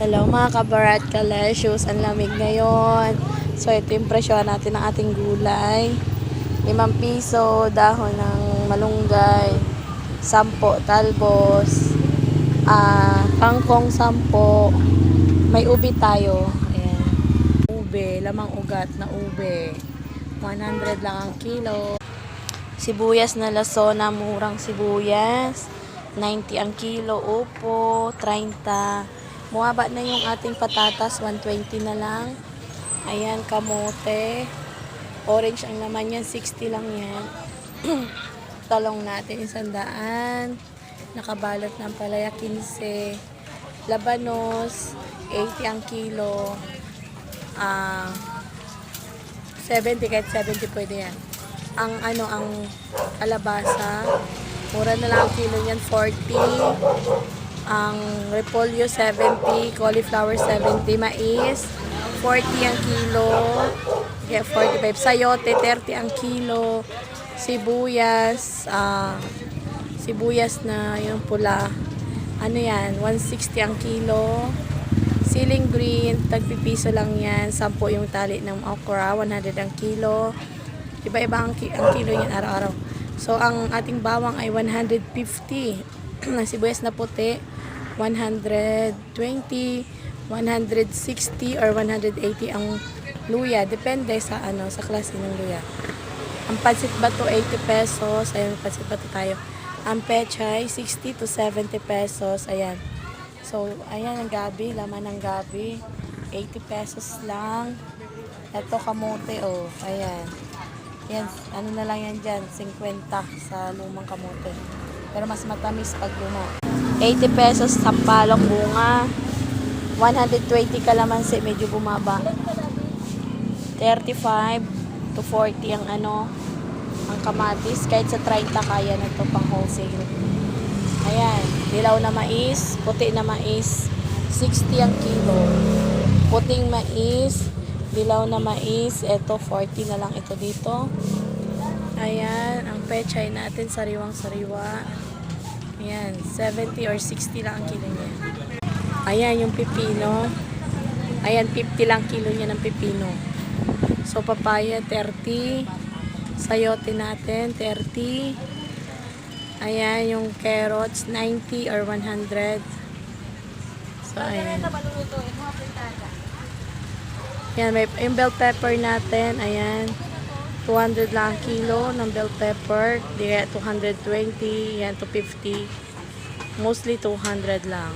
Hello mga kabarat kaleshus, ang lamig ngayon. So ito yung presyo natin ng ating gulay. 5 piso, dahon ng malunggay, 10 talbos, ah kangkong 10, may ubi tayo. Ayan. Ube, lamang ugat na ube. 100 lang ang kilo. Sibuyas na lasona, murang sibuyas. 90 ang kilo, upo, 30. Muwaba na yung ating patatas, 120 na lang. Ayan, kamote. Orange ang laman yan, 60 lang yan. Talong natin, isandaan. Nakabalot ng palaya, 15. Labanos, 80 ang kilo. Ah, 70 kahit 70 pwede yan. Ang ano, ang kalabasa, mura na lang ang kilo niyan, 40. Ang repolyo, 70. Cauliflower, 70. Mais, 40 ang kilo. Yeah, 45. Sayote, 30 ang kilo. Sibuyas, ah, sibuyas na yung pula. Ano yan, 160 ang kilo. Ceiling green, tagpipiso lang yan. 10 yung tali ng okra, 100 ang kilo. Iba-iba ang, ki- ang kilo yan araw-araw. So, ang ating bawang ay 150. ang sibuyas na puti, 120, 160, or 180 ang luya. Depende sa ano sa klase ng luya. Ang pansit bato 80 pesos. Ayan, pansit bato tayo. Ang pechay 60 to 70 pesos. Ayan. So, ayan ang gabi, laman ng gabi. 80 pesos lang. Ito kamote, oh. Ayan. Yan, ano na lang yan dyan, 50 sa lumang kamote. Pero mas matamis pag luma. 80 pesos sa palong bunga. 120 kalamansi, medyo bumaba. 35 to 40 ang ano, ang kamatis. Kahit sa 30 kaya na to pang wholesale. Ayan, dilaw na mais, puti na mais, 60 ang kilo. Puting mais, dilaw na mais, eto 40 na lang ito dito. Ayan, ang pechay natin, sariwang sariwa. Ayan, 70 or 60 lang ang kilo niya. Ayan, yung pipino. Ayan, 50 lang kilo niya ng pipino. So, papaya, 30. Sayote natin, 30. Ayan, yung carrots, 90 or 100. So, ayan. Yan, may, yung bell pepper natin, ayan. 200 lang ang kilo ng bell pepper. Di kaya 220, yan, 250. Mostly 200 lang.